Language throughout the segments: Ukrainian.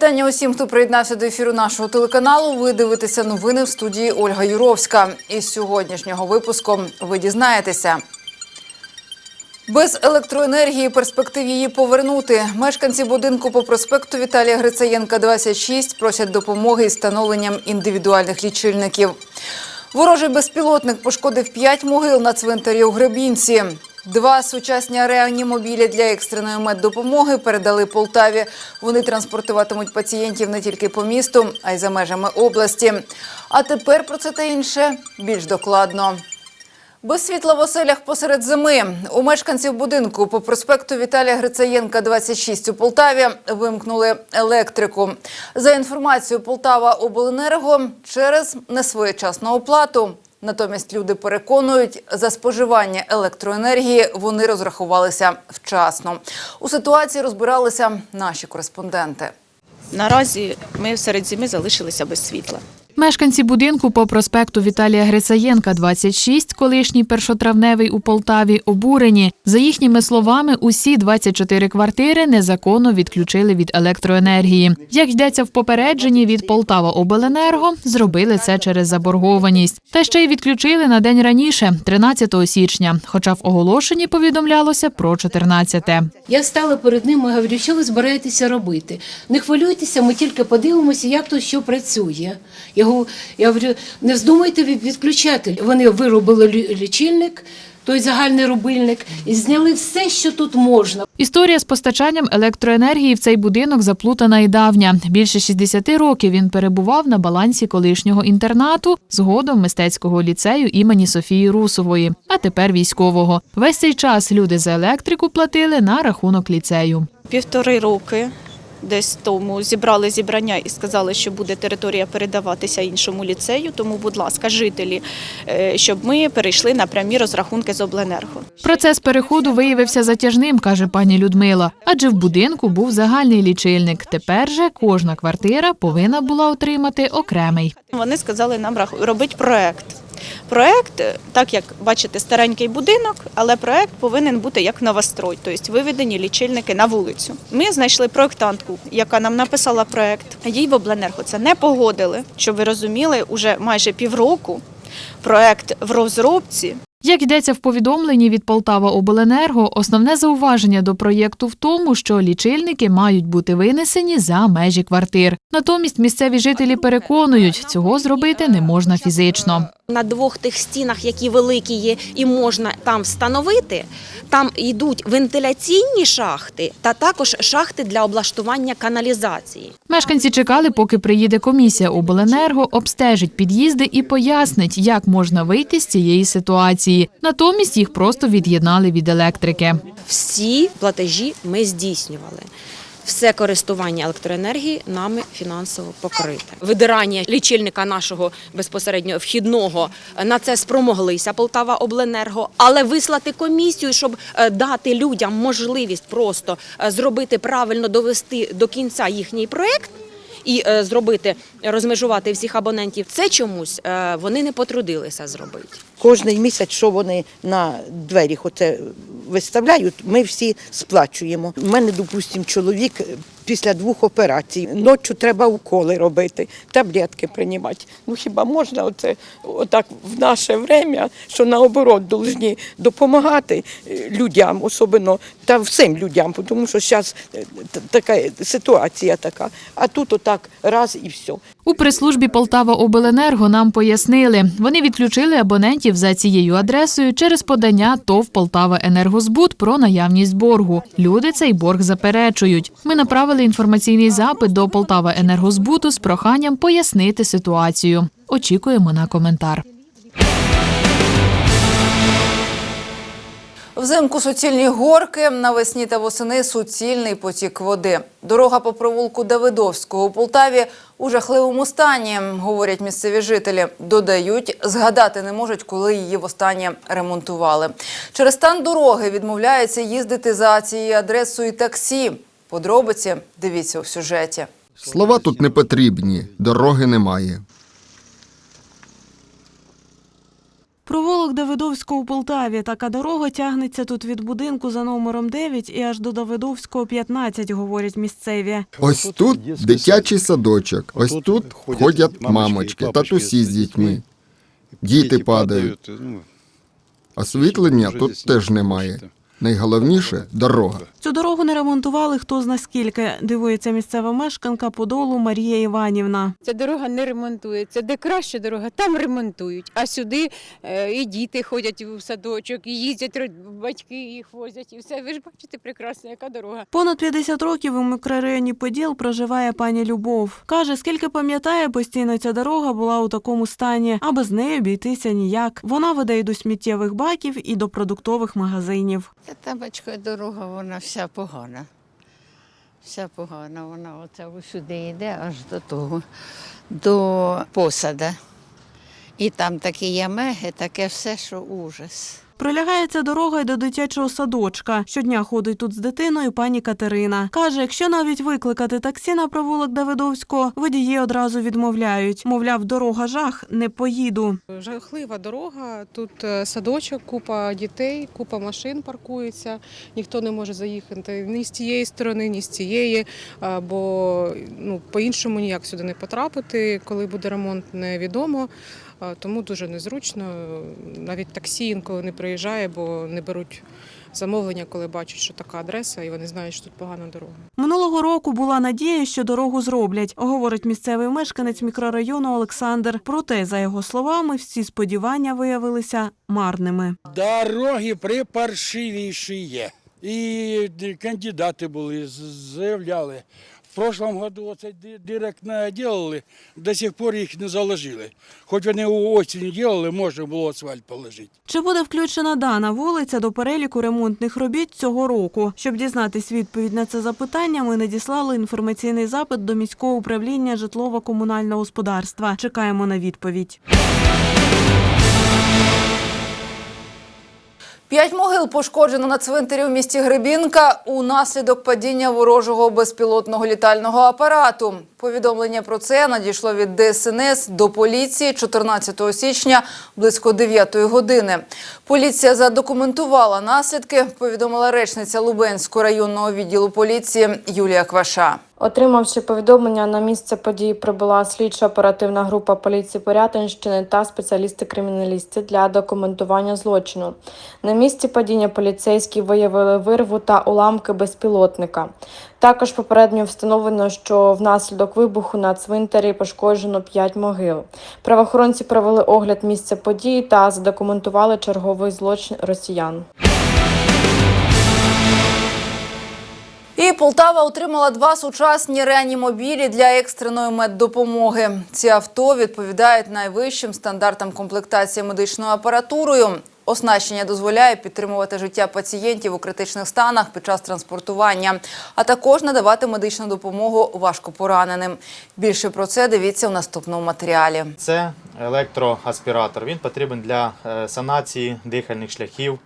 Вітання усім, хто приєднався до ефіру нашого телеканалу. Ви дивитеся новини в студії Ольга Юровська. Із сьогоднішнього випуску ви дізнаєтеся. Без електроенергії перспектив її повернути. Мешканці будинку по проспекту Віталія Грицаєнка, 26, просять допомоги із встановленням індивідуальних лічильників. Ворожий безпілотник пошкодив п'ять могил на цвинтарі у Гребінці. Два сучасні реанімобілі для екстреної меддопомоги передали Полтаві. Вони транспортуватимуть пацієнтів не тільки по місту, а й за межами області. А тепер про це та інше більш докладно. Без світла в оселях посеред зими у мешканців будинку по проспекту Віталія Грицаєнка, 26 у Полтаві, вимкнули електрику. За інформацією Полтава Обленерго через несвоєчасну оплату. Натомість люди переконують, за споживання електроенергії вони розрахувалися вчасно. У ситуації розбиралися наші кореспонденти. Наразі ми серед зими залишилися без світла. Мешканці будинку по проспекту Віталія Грицаєнка, 26, колишній першотравневий у Полтаві, обурені. За їхніми словами, усі 24 квартири незаконно відключили від електроенергії. Як йдеться в попередженні від Полтава Обленерго, зробили це через заборгованість. Та ще й відключили на день раніше, 13 січня, хоча в оголошенні повідомлялося про 14. Я стала перед ним говорю, що ви збираєтеся робити? Не хвилюйтеся, ми тільки подивимося, як тут що працює. Я говорю, я говорю не вздумайте від- відключати. Вони виробили лічильник, той загальний рубильник, і зняли все, що тут можна. Історія з постачанням електроенергії в цей будинок заплутана і давня. Більше 60 років він перебував на балансі колишнього інтернату, згодом мистецького ліцею імені Софії Русової, а тепер військового. Весь цей час люди за електрику платили на рахунок ліцею. Півтори роки десь тому зібрали зібрання і сказали, що буде територія передаватися іншому ліцею. Тому, будь ласка, жителі, е, щоб ми перейшли на прямі розрахунки з обленерго. Процес переходу виявився затяжним, каже пані Людмила, адже в будинку був загальний лічильник. Тепер же кожна квартира повинна була отримати окремий. Вони сказали нам робити проект. Проект, е, так як бачите, старенький будинок, але проект повинен бути як новострой, тобто виведені лічильники на вулицю. Ми знайшли проектантку, яка нам написала проект. Їй в обленерго це не погодили. Щоб ви розуміли, уже майже півроку проект в розробці. Як йдеться в повідомленні від Полтава Обленерго, основне зауваження до проєкту в тому, що лічильники мають бути винесені за межі квартир. Натомість місцеві жителі переконують, цього зробити не можна фізично. На двох тих стінах, які великі є, і можна там встановити, там йдуть вентиляційні шахти та також шахти для облаштування каналізації. Мешканці чекали, поки приїде комісія Обленерго, обстежить під'їзди і пояснить, як можна вийти з цієї ситуації. Натомість їх просто від'єднали від електрики. Всі платежі ми здійснювали. Все користування електроенергії нами фінансово покрите. Видирання лічильника нашого безпосередньо вхідного е, на це спромоглися Полтава Обленерго, але вислати комісію, щоб е, дати людям можливість просто е, зробити правильно довести до кінця їхній проект. І зробити розмежувати всіх абонентів, це чомусь вони не потрудилися зробити. Кожний місяць, що вони на двері оце виставляють, ми всі сплачуємо. У мене, допустимо, чоловік після двох операцій. Ночі треба уколи робити, таблетки приймати. Ну хіба можна оце отак в наше время, що наоборот повинні допомагати е, людям, особливо та всім людям, тому що зараз така ситуація така. А тут отак раз і все. У прес-службі Полтава Обленерго нам пояснили, вони відключили абонентів за цією адресою через подання ТОВ Полтава Енергозбут про наявність боргу. Люди цей борг заперечують. Ми направили інформаційний запит до Полтава Енергозбуту з проханням пояснити ситуацію. Очікуємо на коментар. Взимку суцільні горки, навесні та восени суцільний потік води. Дорога по провулку Давидовського у Полтаві у жахливому стані, говорять місцеві жителі. Додають, згадати не можуть, коли її востаннє ремонтували. Через стан дороги відмовляється їздити за цією адресою таксі. Подробиці дивіться у сюжеті. Слова тут не потрібні, дороги немає. Провулок Давидовського у Полтаві. Така дорога тягнеться тут від будинку за номером 9 і аж до Давидовського 15, говорять місцеві. Ось тут дитячий садочок, ось тут ходять мамочки, татусі з дітьми. Діти падають. ну, Освітлення тут теж немає. Найголовніше дорога. Цю дорогу не ремонтували хто зна скільки, дивується місцева мешканка Подолу Марія Іванівна. Ця дорога не ремонтується. Де краща дорога, там ремонтують. А сюди е, і діти ходять у садочок, і їздять батьки їх возять, і все. Ви ж бачите прекрасно, яка дорога. Понад 50 років у мікрорайоні Поділ проживає пані Любов. Каже, скільки пам'ятає, постійно ця дорога була у такому стані, а без неї обійтися ніяк. Вона веде і до сміттєвих баків, і до продуктових магазинів. Та табачка дорога, вона вся погана. Вся погана, вона оце сюди йде аж до того, до посада. І там такі ямеги, таке все, що ужас. Прилягає ця дорога й до дитячого садочка. Щодня ходить тут з дитиною пані Катерина. Каже, якщо навіть викликати таксі на провулок Давидовського, водії одразу відмовляють. Мовляв, дорога жах, не поїду. Жахлива дорога. Тут е, садочок, купа дітей, купа машин паркується. Ніхто не може заїхати ні з тієї сторони, ні з цієї, бо ну, по-іншому ніяк сюди не потрапити. Коли буде ремонт, невідомо. Тому дуже незручно. Навіть таксі інколи не приїжджає, бо не беруть замовлення, коли бачать, що така адреса, і вони знають, що тут погана дорога. Минулого року була надія, що дорогу зроблять, говорить місцевий мешканець мікрорайону Олександр. Проте, за його словами, всі сподівання виявилися марними. Дороги припаршивіші є. І кандидати були, заявляли. В прошлом году оцей ди- дирек наделали, до сих пор їх не заложили. Хоч вони у осінь делали, можна було асфальт положити. Чи буде включена дана вулиця до переліку ремонтних робіт цього року? Щоб дізнатись відповідь на це запитання, ми надіслали інформаційний запит до міського управління житлово-комунального господарства. Чекаємо на відповідь. П'ять могил пошкоджено на цвинтарі у місті Гребінка унаслідок падіння ворожого безпілотного літального апарату. Повідомлення про це надійшло від ДСНС до поліції 14 січня близько 9 години. Поліція задокументувала наслідки, повідомила речниця Лубенського районного відділу поліції Юлія Кваша. Отримавши повідомлення, на місце події прибула слідчо-оперативна група поліції Порятинщини та спеціалісти-криміналісти для документування злочину. На місці падіння поліцейські виявили вирву та уламки безпілотника. Також попередньо встановлено, що внаслідок вибуху на цвинтарі пошкоджено 5 могил. Правоохоронці провели огляд місця події та задокументували черговий злочин росіян. І Полтава отримала два сучасні реанімобілі для екстреної меддопомоги. Ці авто відповідають найвищим стандартам комплектації медичною апаратурою. Оснащення дозволяє підтримувати життя пацієнтів у критичних станах під час транспортування, а також надавати медичну допомогу важкопораненим. Більше про це дивіться у наступному матеріалі. Це електроаспіратор. Він потрібен для е, санації дихальних шляхів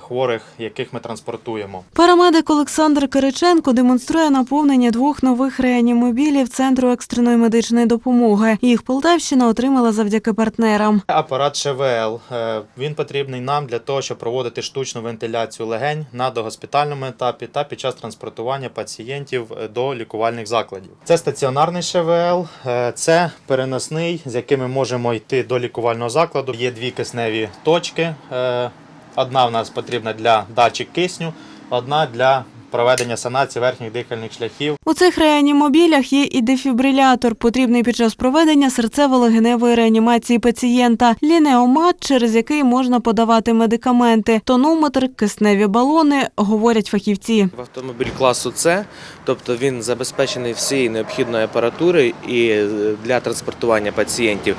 хворих, яких ми транспортуємо. Парамедик Олександр Кириченко демонструє наповнення двох нових реанімобілів Центру екстреної медичної допомоги. Їх Полтавщина отримала завдяки партнерам. Апарат ШВЛ. е, Він потрібний нам для того, щоб проводити штучну вентиляцію легень на догоспітальному етапі та під час транспортування пацієнтів е, до лікувальних закладів. Це стаціонарний ШВЛ, е, це переносний, з яким ми можемо йти до лікувального закладу. Є дві кисневі точки. Одна в нас потрібна для датчик кисню, одна для проведення санації верхніх дихальних шляхів. У цих реанімобілях є і дефібрилятор, потрібний під час проведення серцево-легеневої реанімації пацієнта, лінеомат, через який можна подавати медикаменти, тонометр, кисневі балони, говорять фахівці. В автомобіль класу С, тобто він забезпечений всією необхідною апаратурою і е, для транспортування пацієнтів.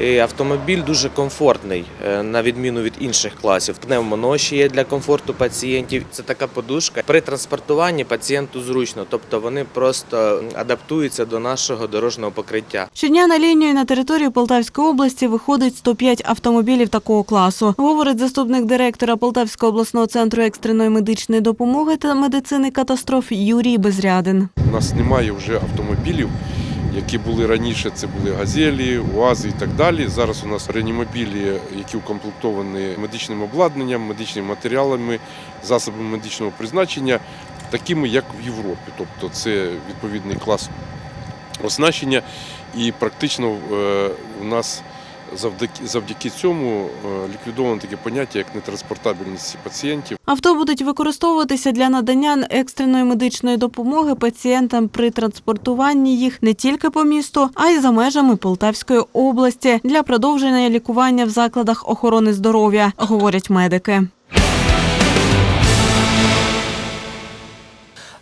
І автомобіль дуже комфортний, е, на відміну від інших класів. Пневмоноші є для комфорту пацієнтів. Це така подушка. При транспортуванні пацієнту зручно, тобто вони просто адаптуються до нашого дорожнього покриття. Щодня на лінію на території Полтавської області виходить 105 автомобілів такого класу, говорить заступник директора Полтавського обласного центру екстреної медичної допомоги та медицини катастроф Юрій Безрядин. У нас немає вже автомобілів, які були раніше, це були газелі, УАЗи і так далі. Зараз у нас реанімобілі, які укомплектовані медичним обладнанням, медичними матеріалами, засобами медичного призначення, такими, як в Європі. Тобто це відповідний клас оснащення, і практично е, у нас завдяки, завдяки цьому е, ліквідовано таке поняття, як нетранспортабельність пацієнтів. Авто будуть використовуватися для надання екстреної медичної допомоги пацієнтам при транспортуванні їх не тільки по місту, а й за межами Полтавської області для продовження лікування в закладах охорони здоров'я, говорять медики.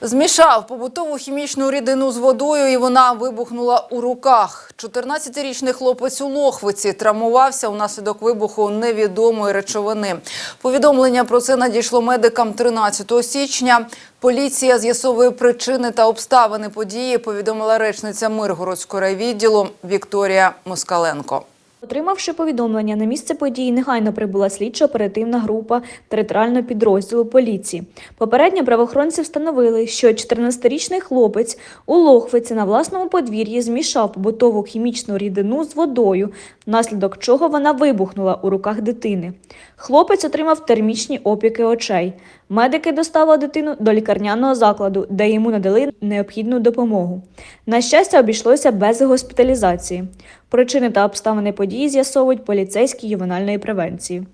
Змішав побутову хімічну рідину з водою, і вона вибухнула у руках. 14-річний хлопець у Лохвиці травмувався унаслідок вибуху невідомої речовини. Повідомлення про це надійшло медикам 13 січня. Поліція з'ясовує причини та обставини події, повідомила речниця Миргородського райвідділу Вікторія Москаленко. Отримавши повідомлення, на місце події негайно прибула слідчо-оперативна група територіального підрозділу поліції. Попередньо правоохоронці встановили, що 14-річний хлопець у Лохвиці на власному подвір'ї змішав побутову хімічну рідину з водою, внаслідок чого вона вибухнула у руках дитини. Хлопець отримав термічні опіки очей. Медики доставили дитину до лікарняного закладу, де йому надали необхідну допомогу. На щастя, обійшлося без госпіталізації. Причини та обставини події з'ясовують поліцейські ювенальної превенції.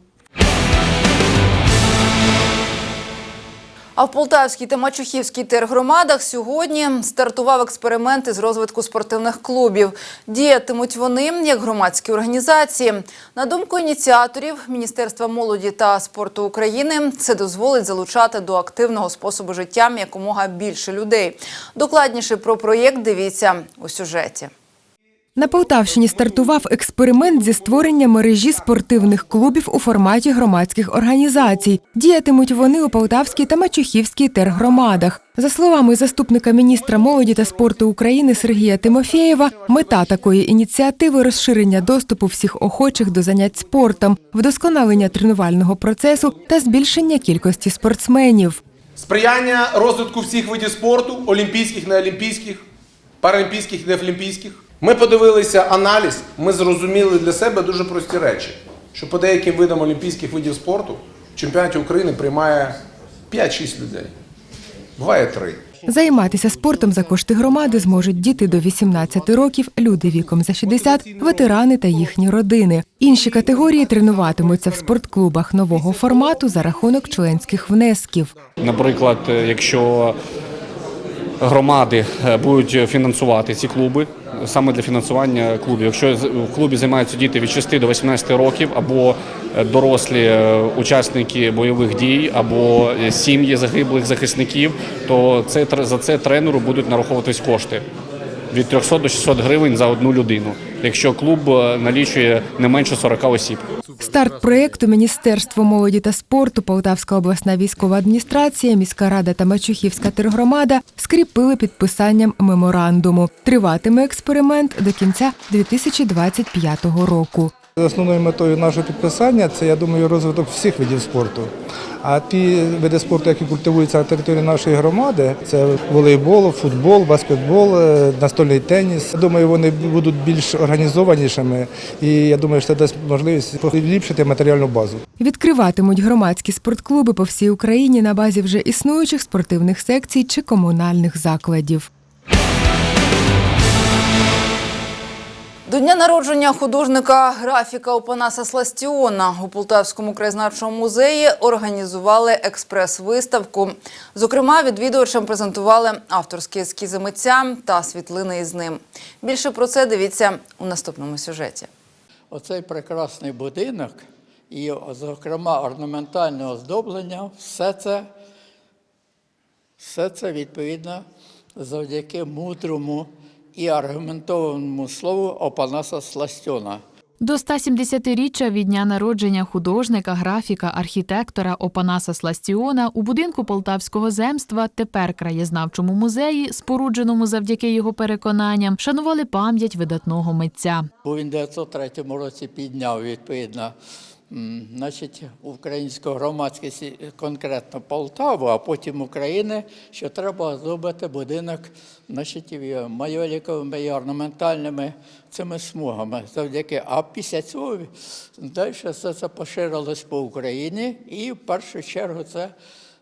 А в Полтавській та Мачухівській тергромадах сьогодні стартував експеримент із розвитку спортивних клубів. Діятимуть вони як громадські організації. На думку ініціаторів Міністерства молоді та спорту України, це дозволить залучати до активного способу життя якомога більше людей. Докладніше про проєкт дивіться у сюжеті. На Полтавщині стартував експеримент зі створення мережі спортивних клубів у форматі громадських організацій. Діятимуть вони у Полтавській та Мачухівській тергромадах. За словами заступника міністра молоді та спорту України Сергія Тимофєєва, мета такої ініціативи розширення доступу всіх охочих до занять спортом, вдосконалення тренувального процесу та збільшення кількості спортсменів. Сприяння розвитку всіх видів спорту, олімпійських, неолімпійських, паралімпійських, неолімпійських. Ми подивилися аналіз, ми зрозуміли для себе дуже прості речі, що по деяким видам олімпійських видів спорту в чемпіонаті України приймає 5-6 людей. Буває 3. Займатися спортом за кошти громади зможуть діти до 18 років, люди віком за 60, ветерани та їхні родини. Інші категорії тренуватимуться в спортклубах нового формату за рахунок членських внесків. Наприклад, якщо громади е, будуть фінансувати ці клуби, саме для фінансування клубів. Якщо в клубі займаються діти від 6 до 18 років, або е, дорослі е, учасники бойових дій, або сім'ї загиблих захисників, то це за це тренеру будуть нараховуватись кошти від 300 до 600 гривень за одну людину, якщо клуб е, налічує не менше 40 осіб. Старт проєкту Міністерство молоді та спорту, Полтавська обласна військова адміністрація, міська рада та Мачухівська тергромада скріпили підписанням меморандуму. Триватиме експеримент до кінця 2025 року. Основною метою нашого підписання це, я думаю, розвиток всіх видів спорту. А ті види спорту, які культивуються на території нашої громади, це волейбол, футбол, баскетбол, е, настольний теніс. Я думаю, вони будуть більш організованішими, і я думаю, що це дасть можливість поліпшити матеріальну базу. Відкриватимуть громадські спортклуби по всій Україні на базі вже існуючих спортивних секцій чи комунальних закладів. До дня народження художника графіка Опанаса Сластіона у Полтавському краєзнавчому музеї організували експрес-виставку. Зокрема, відвідувачам презентували авторські ескізи митця та світлини із ним. Більше про це дивіться у наступному сюжеті. Оцей прекрасний будинок і, зокрема, орнаментальне оздоблення, все це, все це відповідно завдяки мудрому і аргументованому слову Опанаса Сластьона. До 170-річчя від дня народження художника, графіка, архітектора Опанаса Сластіона у будинку Полтавського земства, тепер краєзнавчому музеї, спорудженому завдяки його переконанням, шанували пам'ять видатного митця. Бо він в 1903 році підняв відповідно значить, українську громадськість, конкретно Полтаву, а потім України, що треба зробити будинок значить, майоліковими і орнаментальними цими смугами. Завдяки. А після цього далі все це поширилось по Україні, і в першу чергу це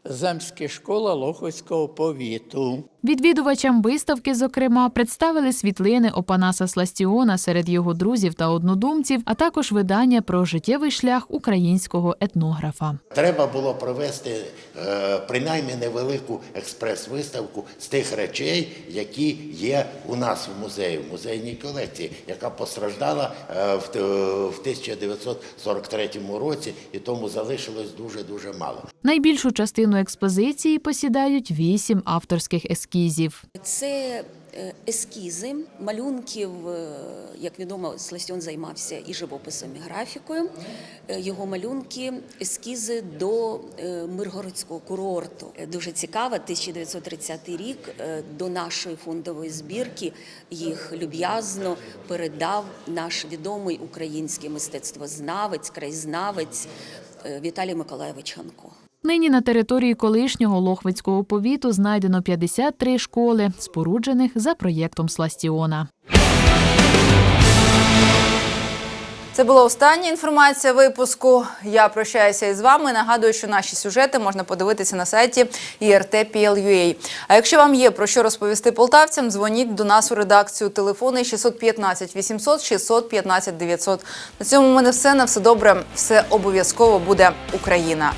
земська школа Лохвицького повіту. Відвідувачам виставки, зокрема, представили світлини Опанаса Сластіона серед його друзів та однодумців, а також видання про життєвий шлях українського етнографа. Треба було провести е, принаймні невелику експрес-виставку з тих речей, які є у нас в музеї, в музейній колекції, яка постраждала е, в, т- в 1943 році, і тому залишилось дуже дуже мало. Найбільшу частину експозиції посідають вісім авторських ескізів. Це е, ескізи малюнків, е, як відомо, Сластьон займався і живописом, і графікою. Е, Його малюнки, ескізи до Миргородського курорту. Дуже цікаво, 1930 рік до нашої фондової збірки їх люб'язно передав наш відомий український мистецтвознавець, краєзнавець Віталій Миколаєвич Ханко. Нині на території колишнього Лохвицького повіту знайдено 53 школи, споруджених за проєктом Сластіона. Це була остання інформація випуску. Я прощаюся із вами. Нагадую, що наші сюжети можна подивитися на сайті IRT.PL.UA. А якщо вам є про що розповісти полтавцям, дзвоніть до нас у редакцію. Телефони 615 800 615 900. На цьому в мене все. На все добре. Все обов'язково буде Україна.